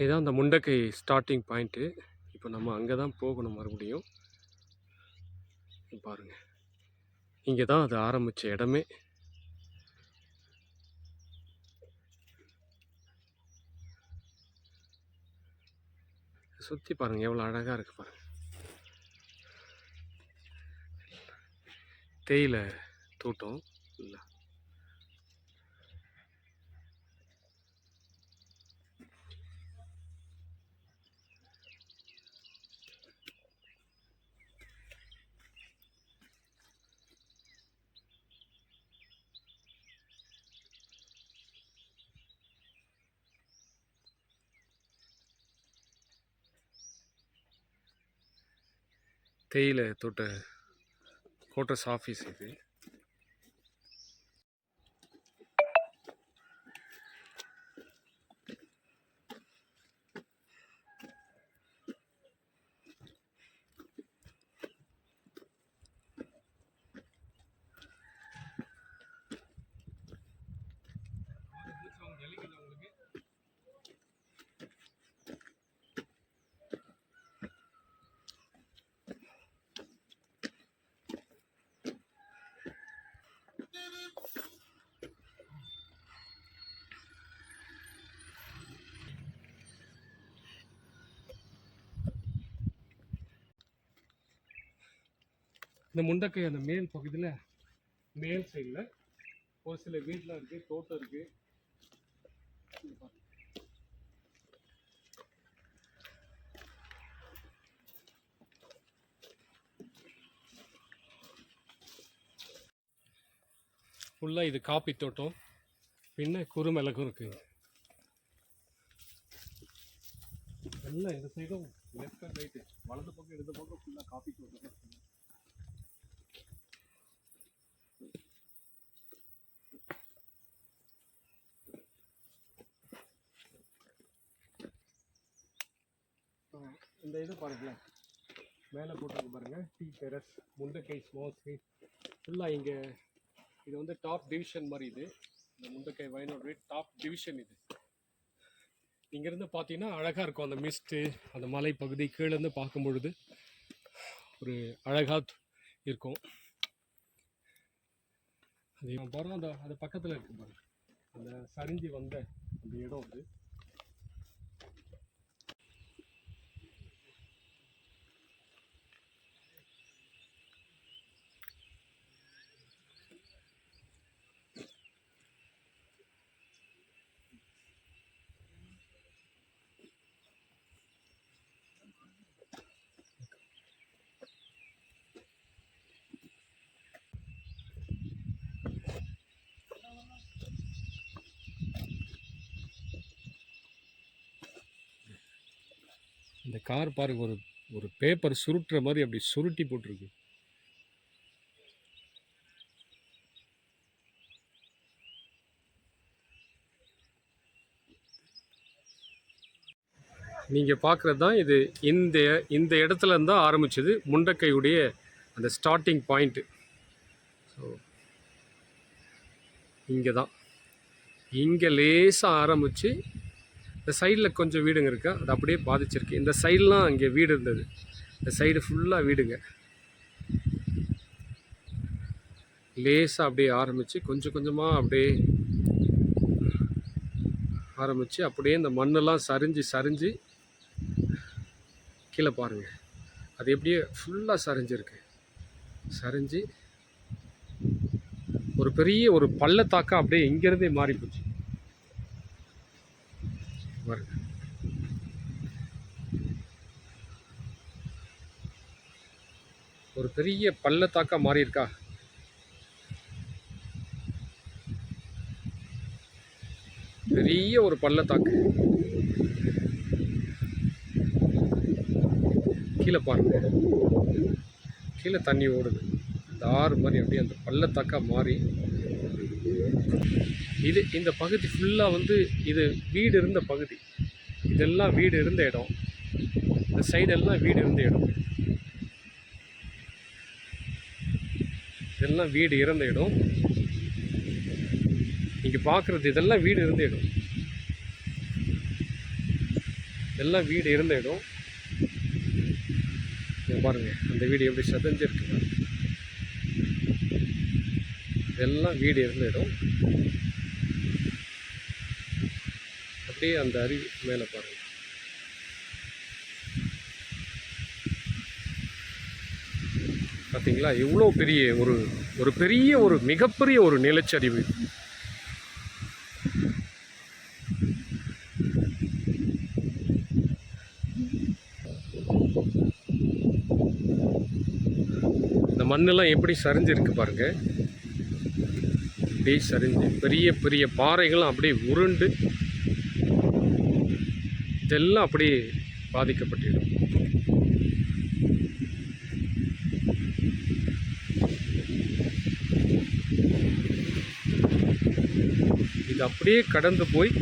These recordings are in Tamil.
இதுதான் அந்த முண்டக்கை ஸ்டார்டிங் பாயிண்ட்டு இப்போ நம்ம அங்கே தான் போகணும் மறுபடியும். பாருங்கள் பாருங்க. இங்கே தான் அது ஆரம்பித்த இடமே. சுற்றி பாருங்கள் எவ்வளோ அழகாக இருக்குது பாருங்கள் தேயிலை தோட்டம். இல்லை. தேயிலை தோட்ட கோட்டர்ஸ் ஆஃபீஸ் இது. இந்த முண்டக்கை அந்த மேல் பகுதியில் மேல் சைடில் ஒரு சில வீடெலாம் இருக்குது தோட்டம் இருக்குது ஃபுல்லாக இது காப்பி தோட்டம். பின்ன குறுமிளகும் இருக்குங்க எல்லாம் இந்த சைடும் லெஃப்ட் அண்ட் ரைட்டு வலது பக்கம் இடது பக்கம் ஃபுல்லாக காப்பி தோட்டம் இந்த இது பாருங்களேன். மேலே போட்டிருக்கு பாருங்கள் டீ டெரஸ் முண்டைக்காய் ஸ்மால் ஃபுல்லாக இங்கே இது வந்து டாப் டிவிஷன் மாதிரி இது. இந்த முண்டக்கை வயனோட டாப் டிவிஷன் இது. இங்கேருந்து பார்த்தீங்கன்னா அழகாக இருக்கும் அந்த மிஸ்ட்டு அந்த மலை பகுதி கீழேருந்து பார்க்கும் பொழுது ஒரு அழகாக இருக்கும். அது பாருங்கள் அந்த அது பக்கத்தில் இருக்கு பாருங்கள் அந்த சரிஞ்சு வந்த அந்த இடம் அது. இந்த கார் பாருங்க ஒரு ஒரு பேப்பர் சுருட்டுற மாதிரி அப்படி சுருட்டி போட்டிருக்கு. நீங்கள் பார்க்குறது தான் இது. இந்த இந்த இடத்துல இருந்தால் ஆரம்பிச்சது. முண்டக்கையுடைய அந்த ஸ்டார்டிங் பாயிண்ட்டு ஸோ இங்கே தான் இங்கே லேசாக ஆரம்பித்து இந்த சைடில் கொஞ்சம் வீடுங்க இருக்குது அது அப்படியே பாதிச்சிருக்கு. இந்த சைட்லாம் அங்கே வீடு இருந்தது. இந்த சைடு ஃபுல்லாக வீடுங்க. லேசாக அப்படியே ஆரம்பித்து கொஞ்சம் கொஞ்சமாக அப்படியே ஆரம்பித்து அப்படியே இந்த மண்ணெல்லாம் சரிஞ்சு சரிஞ்சு கீழே பாருங்கள் அது எப்படியே ஃபுல்லாக சரிஞ்சிருக்கு. சரிஞ்சு ஒரு பெரிய ஒரு பள்ளத்தாக்கம் அப்படியே இங்கேருந்தே மாறி போச்சு பாருங்க. ஒரு பெரிய பள்ளத்தாக்கா மாறி இருக்கா பெரிய ஒரு பள்ளத்தாக்கு. கீழே பாருங்க. கீழே தண்ணி ஓடுது. இந்த ஆறு மாதிரி அப்படியே அந்த பள்ளத்தாக்கா மாறி. இது இந்த பகுதி ஃபுல்லாக வந்து இது வீடு இருந்த பகுதி. இதெல்லாம் வீடு இருந்த இடம். இந்த சைடெல்லாம் வீடு இருந்த இடம். இதெல்லாம் வீடு இருந்த இடம். இங்கே பார்க்குறது இதெல்லாம் வீடு இருந்த இடம். இதெல்லாம் வீடு இருந்த இடம். பாருங்கள் பாருங்க அந்த வீடு எப்படி சதஞ்சிருக்கு இதெல்லாம் வீடு இருந்த இடம். அப்படியே அந்த அருவி மேலே பாருங்க. பார்த்தீங்களா? எவ்வளோ பெரிய ஒரு ஒரு பெரிய ஒரு மிகப்பெரிய ஒரு நிலச்சரிவு. இந்த மண்ணெல்லாம் எப்படி சரிஞ்சிருக்கு பாருங்க. அப்படியே சரிஞ்சு பெரிய பெரிய பாறைகளும் அப்படியே உருண்டு இதெல்லாம் அப்படியே பாதிக்கப்பட்டிடும். இது அப்படியே கடந்து போய்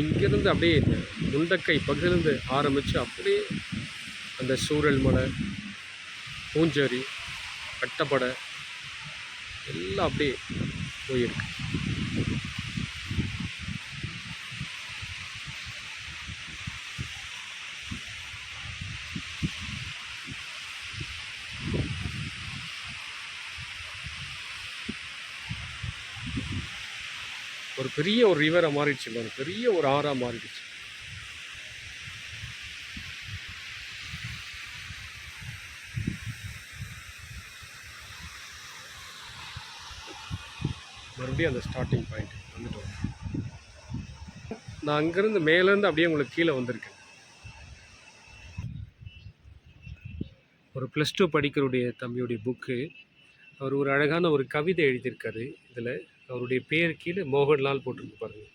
இங்கிருந்து அப்படியே இந்த முண்டக்கை பகிர்ந்து ஆரம்பித்து அப்படியே அந்த சூரல் மலை பூஞ்சேரி கட்டப்படை எல்லாம் அப்படியே போயிருக்கு. ஒரு பெரிய ஒரு ரிவரை மாறிடுச்சு பாருங்க பெரிய ஒரு ஆறாக மாறிடுச்சு. மறுபடியும் அந்த ஸ்டார்டிங் பாயிண்ட் வந்துட்டோம் நான் அங்கேருந்து மேலேருந்து அப்படியே உங்களுக்கு கீழே வந்திருக்கேன். ஒரு ப்ளஸ் டூ படிக்கிறவுடைய தம்பியுடைய புக்கு அவர் ஒரு அழகான ஒரு கவிதை எழுதியிருக்காரு. இதில் அவருடைய பேர் கீழே மோகன்லால் போட்டிருக்கு பாருங்கள்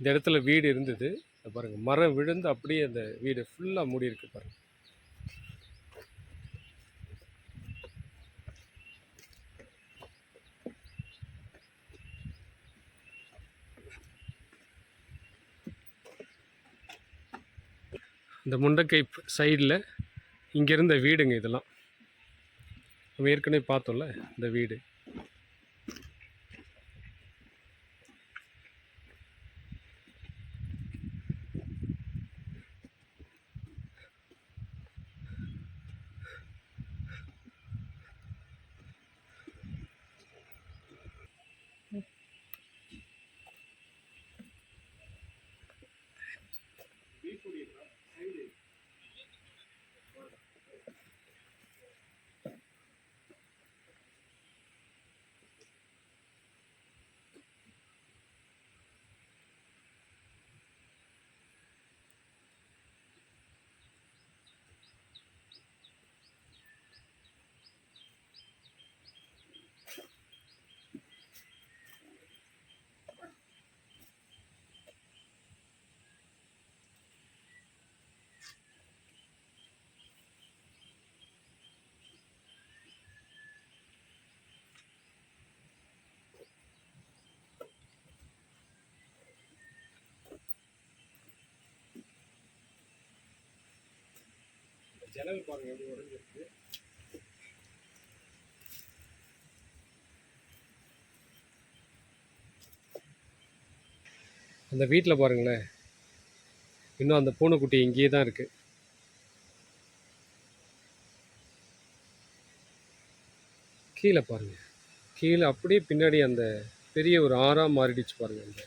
இந்த இடத்துல வீடு இருந்தது. பாருங்கள் மரம் விழுந்து அப்படியே அந்த வீடு ஃபுல்லாக மூடி இருக்கு பாருங்கள் இந்த முண்டக்கை சைடில் இங்கே இருந்த வீடுங்க இதெல்லாம். நம்ம ஏற்கனவே பார்த்தோம்ல இந்த வீடு. ஜன்னல் பாருங்கள் எப்படி உடஞ்சிருக்கு. அந்த வீட்டில் பாருங்களேன் இன்னும் அந்த பூனைக்குட்டி இங்கேயே தான் இருக்கு. கீழே பாருங்க கீழே அப்படியே பின்னாடி அந்த பெரிய ஒரு ஆறா மாறிடுச்சு பாருங்க அந்த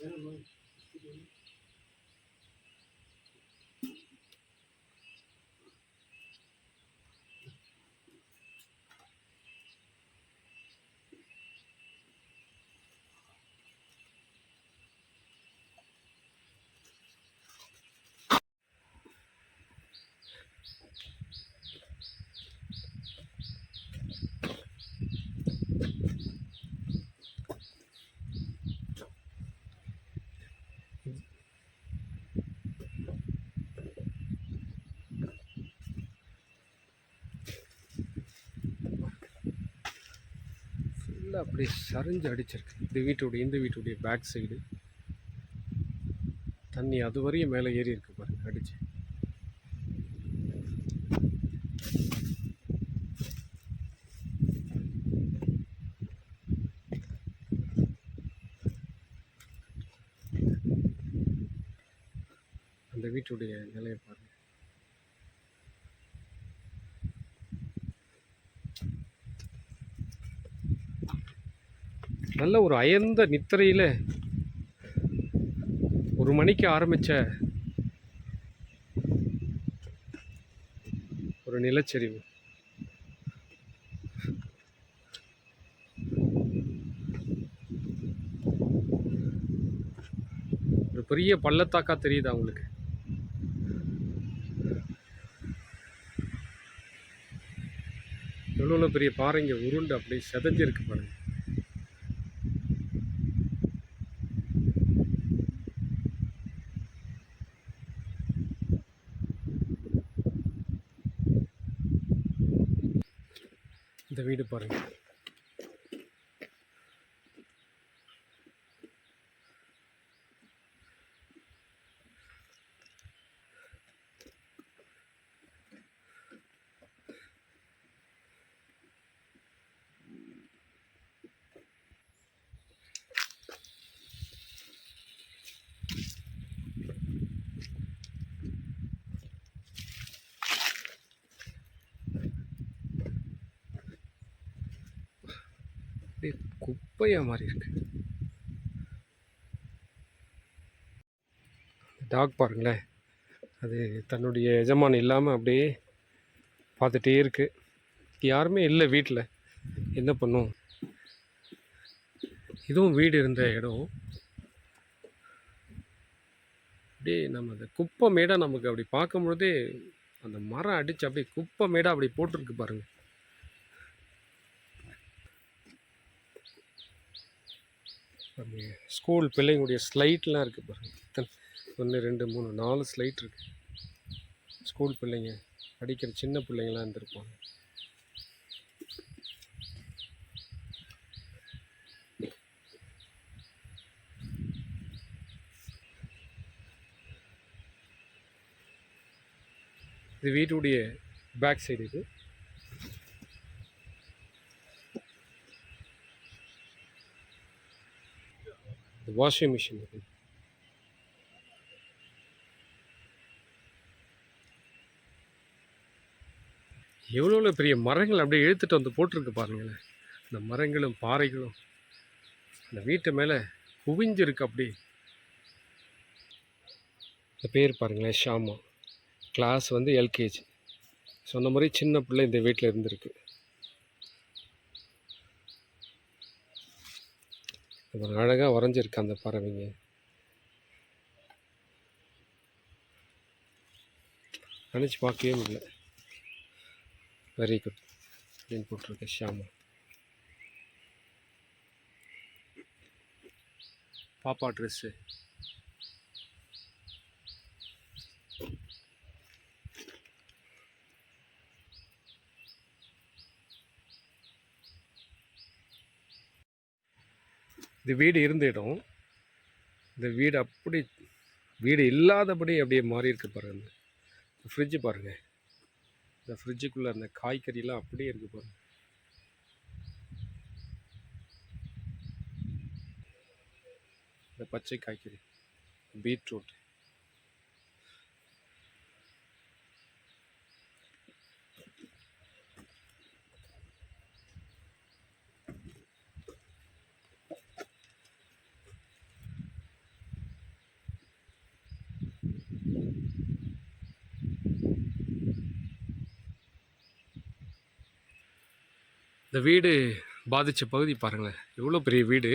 don't know. ஃபுல்லாக அப்படியே சரிஞ்சு அடிச்சிருக்கு. இந்த வீட்டுடைய இந்த வீட்டுடைய பேக் சைடு தண்ணி அது வரையும் மேலே ஏறி இருக்கு பாருங்கள் அடிச்சு அந்த வீட்டுடைய நிலையை பாருங்க நல்ல ஒரு அயர்ந்த நித்திரையில் ஒரு மணிக்கு ஆரம்பித்த ஒரு நிலச்சரிவு. ஒரு பெரிய பள்ளத்தாக்கா தெரியுதா அவங்களுக்கு எவ்வளோ பெரிய பாறைங்க உருண்டு அப்படியே செதஞ்சிருக்கு பாருங்க. இந்த வீடு பாருங்க அப்படியே குப்பையாக மாதிரி இருக்கு? டாக் பாருங்களேன். அது தன்னுடைய எஜமான் இல்லாமல் அப்படியே பார்த்துட்டே இருக்கு. யாருமே இல்லை வீட்டில் என்ன பண்ணும்? இதுவும் வீடு இருந்த இடம். அப்படியே நம்ம அந்த குப்பை மேடாக நமக்கு அப்படி பார்க்கும்பொழுதே அந்த மரம் அடித்து அப்படியே குப்பை மேடாக அப்படி போட்டிருக்கு பாருங்கள் அந்த ஸ்கூல் பிள்ளைங்களுடைய ஸ்லைட்லாம் இருக்குது பாருங்கள் இத்தனை ஒன்று ரெண்டு மூணு நாலு ஸ்லைட் இருக்குது ஸ்கூல் பிள்ளைங்க படிக்கிற சின்ன பிள்ளைங்களாம் இருந்திருப்பாங்க. இது வீட்டுடைய பேக் சைடு இது. வாஷிங் மிஷின் இருக்குது எவ்வளோ எவ்வளோ பெரிய மரங்கள் அப்படியே இழுத்துட்டு வந்து போட்டிருக்கு பாருங்களேன். இந்த மரங்களும் பாறைகளும். அந்த வீட்டு மேலே குவிஞ்சிருக்கு அப்படி இந்த பேர் பாருங்களேன் ஷாமா. கிளாஸ் வந்து எல்கேஜி. சொன்ன மாதிரி சின்ன பிள்ளை இந்த வீட்டில் இருந்திருக்கு. ஒரு அழகாக வரைஞ்சிருக்கு அந்த பறவைங்க. நினச்சி பார்க்கவே முடியல. வெரி குட் அப்படின்னு போட்டிருக்கேன் ஷாமா பாப்பா ட்ரெஸ்ஸு இது வீடு இருந்த இடம் இந்த வீடு அப்படி வீடு இல்லாதபடி அப்படியே மாறி இருக்கு பாருங்க. இந்த ஃப்ரிட்ஜு பாருங்கள் இந்த ஃப்ரிட்ஜுக்குள்ளே அந்த காய்கறிலாம் அப்படியே இருக்குது பாருங்கள் இந்த பச்சை காய்கறி பீட்ரூட். இந்த வீடு பாதித்த பகுதி பாருங்களேன் எவ்வளோ பெரிய வீடு?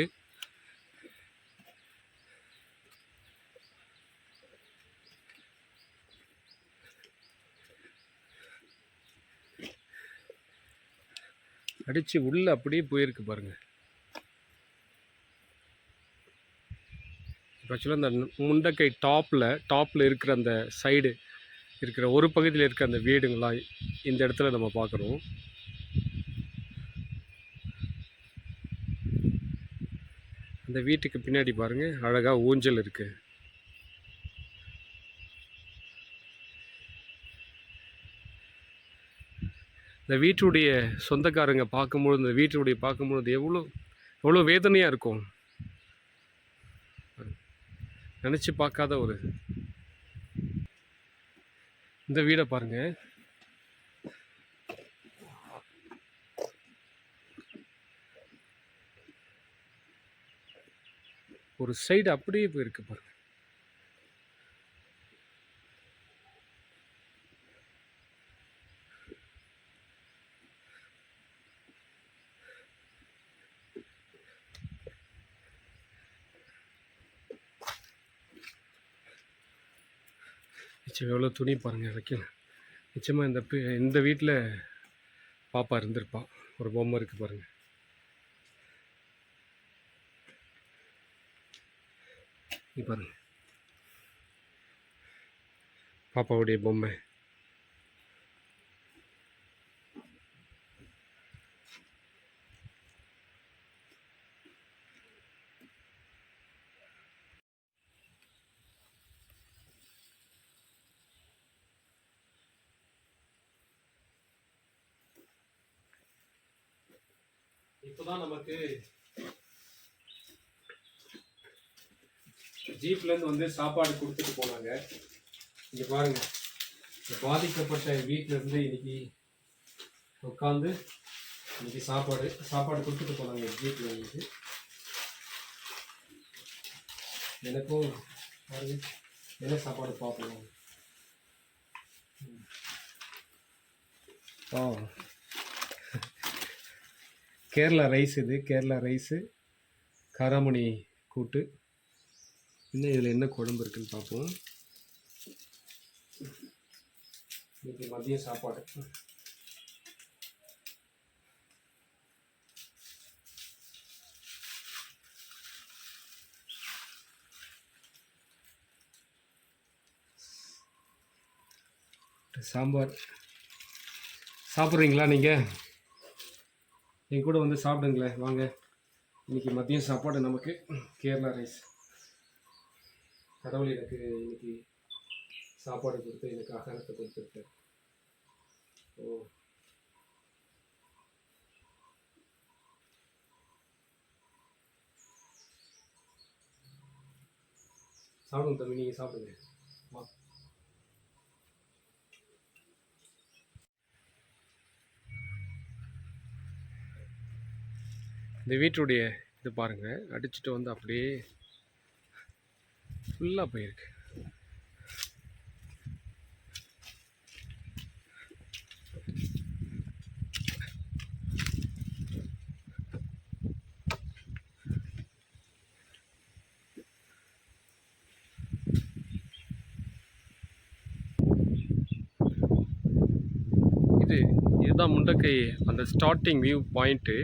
அடித்து உள்ளே அப்படியே போயிருக்கு பாருங்கள் ஆக்சுவலாக அந்த முண்டக்கை டாப்பில் டாப்பில் இருக்கிற அந்த சைடு இருக்கிற ஒரு பகுதியில் இருக்கிற அந்த வீடுங்களாம் இந்த இடத்துல நம்ம பார்க்குறோம் இந்த வீட்டுக்கு பின்னாடி பாருங்கள் அழகாக ஊஞ்சல் இருக்குது இந்த வீட்டுடைய சொந்தக்காரங்க பார்க்கும்பொழுது இந்த வீட்டுடைய பார்க்கும்பொழுது எவ்வளோ எவ்வளோ வேதனையாக இருக்கும். நினச்சி பார்க்காத ஒரு இந்த வீடை பாருங்கள் ஒரு சைடு அப்படியே போயிருக்கு பாருங்க. நிச்சயம் எவ்வளோ துணி பாருங்கள் வைக்கல நிச்சயமாக இந்த இந்த வீட்டில் பாப்பா இருந்திருப்பான் ஒரு பொம்மை இருக்குது பாருங்கள் நீ பாருங்க பாப்பாவுடைய பொம்மை இப்போதான் நமக்கு ஜீப்லேருந்து வந்து சாப்பாடு கொடுத்துட்டு போனாங்க. இங்கே பாருங்கள் இந்த பாதிக்கப்பட்ட வீட்டிலேருந்து இருந்து இன்னைக்கு உட்காந்து இன்னைக்கு சாப்பாடு சாப்பாடு கொடுத்துட்டு போனாங்க ஜீப்பில் இருந்து. எனக்கும் பாருங்க என்ன சாப்பாடு பார்ப்போம். ஓ கேரளா ரைஸ் இது கேரளா ரைஸு காராமணி கூட்டு. இன்னும் இதில் என்ன குழம்பு இருக்குன்னு பார்ப்போம். இன்னைக்கு மதிய சாப்பாடு. சாம்பார். சாப்பிட்றீங்களா நீங்கள் என் கூட வந்து சாப்பிடுங்களேன் வாங்க. இன்றைக்கி மதியம் சாப்பாடு நமக்கு கேரளா ரைஸ். கடவுள் எனக்கு இன்னைக்கு சாப்பாடு கொடுத்து எனக்கு ஆகாரத்தை கொடுத்துருக்காரு. ஓ. சாப்பிடுங்க தம்பி நீங்கள் சாப்பிடுங்க. வா. இந்த வீட்டுடைய இது பாருங்கள் அடிச்சுட்டு வந்து அப்படியே ஃபுல்லாக போயிருக்கு. இது இதுதான் முண்டக்கை அந்த ஸ்டார்டிங் வியூ பாயிண்ட்டு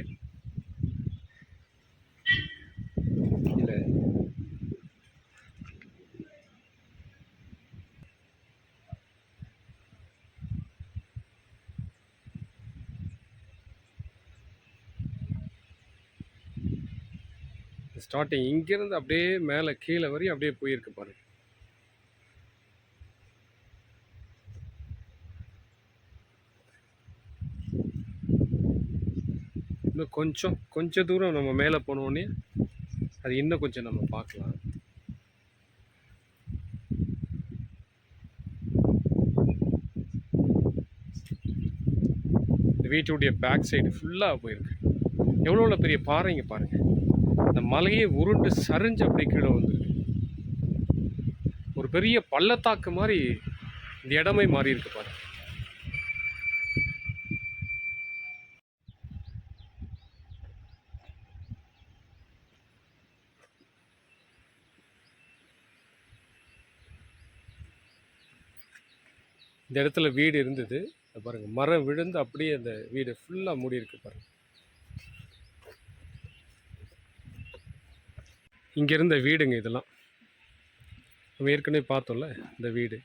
இல்லை ஸ்டார்டிங் இங்கேருந்து அப்படியே மேலே கீழே வரையும் அப்படியே போயிருக்கு பாருங்க. இன்னும் கொஞ்சம் கொஞ்சம் தூரம் நம்ம மேலே போனோடனே அது இன்னும் கொஞ்சம் நம்ம பார்க்கலாம். இந்த வீட்டுடைய பேக் சைடு ஃபுல்லாக போயிருக்கு. எவ்வளோ பெரிய பாறைங்க பாருங்கள் இந்த மலையை உருண்டு சரிஞ்சு அப்படியே கீழே வந்துருக்கு ஒரு பெரிய பள்ளத்தாக்கு மாதிரி இந்த இடமே மாறி இருக்கு பாருங்க இந்த இடத்துல வீடு இருந்தது. பாருங்க மரம் விழுந்து அப்படியே அந்த வீடு ஃபுல்லாக மூடி இருக்கு பாருங்க. இங்கே இருந்த வீடுங்க இதெல்லாம். நம்ம ஏற்கனவே பார்த்தோம்ல இந்த வீடு.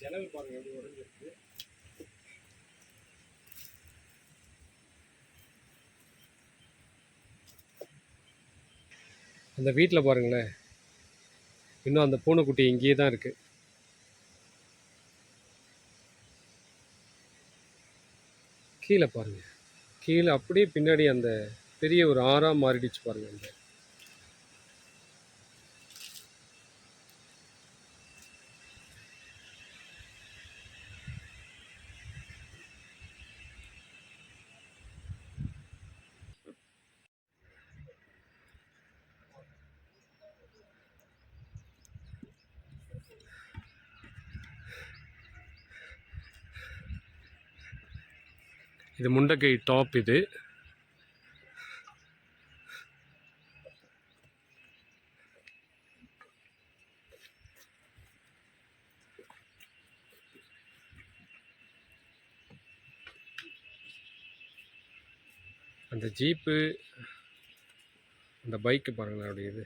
ஜன்னல் பாருங்க எப்படி உடஞ்சிருக்கு அந்த வீட்டில் பாருங்களேன் இன்னும் அந்த பூனைக்குட்டி இங்கேயே தான் இருக்கு. கீழே பாருங்க கீழே அப்படியே பின்னாடி அந்த பெரிய ஒரு ஆறா மாறிடுச்சு பாருங்க அந்த இது முண்டக்கை டாப் இது. அந்த ஜீப்பு அந்த பைக்கு பாருங்களேன் அப்படி இது